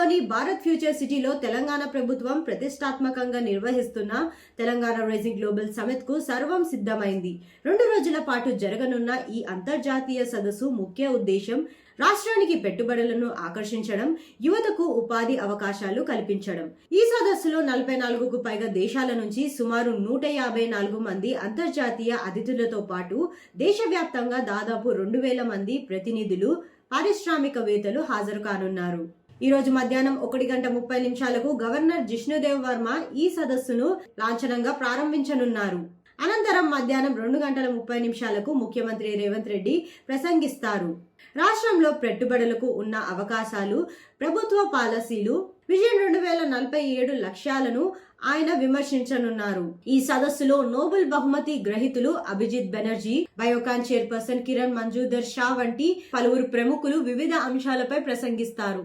హైదరాబాద్లోని భారత్ ఫ్యూచర్ సిటీలో తెలంగాణ ప్రభుత్వం ప్రతిష్టాత్మకంగా నిర్వహిస్తున్న తెలంగాణ రైజింగ్ గ్లోబల్ సమిట్కు సర్వం సిద్ధమైంది. రెండు రోజుల పాటు జరగనున్న ఈ అంతర్జాతీయ సదస్సు ముఖ్య ఉద్దేశం రాష్ట్రానికి పెట్టుబడులను ఆకర్షించడం యువతకు ఉపాధి అవకాశాలు కల్పించడం. ఈ సదస్సులో నలభై నాలుగుకు పైగా దేశాల నుంచి సుమారు నూట యాభై నాలుగు మంది అంతర్జాతీయ అతిథులతో పాటు దేశవ్యాప్తంగా దాదాపు రెండు వేల మంది ప్రతినిధులు పారిశ్రామికవేత్తలు హాజరు కానున్నారు. ఈరోజు మధ్యాహ్నం ఒకటి గంట ముప్పై నిమిషాలకు గవర్నర్ జిష్ణుదేవ్ వర్మ ఈ సదస్సును లాంఛనంగా ప్రారంభించనున్నారు. అనంతరం మధ్యాహ్నం రెండు గంటల ముప్పై నిమిషాలకు ముఖ్యమంత్రి రేవంత్ రెడ్డి ప్రసంగిస్తారు. రాష్ట్రంలో పెట్టుబడులకు ఉన్న అవకాశాలు ప్రభుత్వ పాలసీలు విజయం రెండు వేల నలభై ఏడు లక్ష్యాలను ఆయన విమర్శించనున్నారు. ఈ సదస్సులో నోబెల్ బహుమతి గ్రహీతులు అభిజిత్ బెనర్జీ బయోకాన్ చైర్పర్సన్ కిరణ్ మంజూదర్ షా వంటి పలువురు ప్రముఖులు వివిధ అంశాలపై ప్రసంగిస్తారు.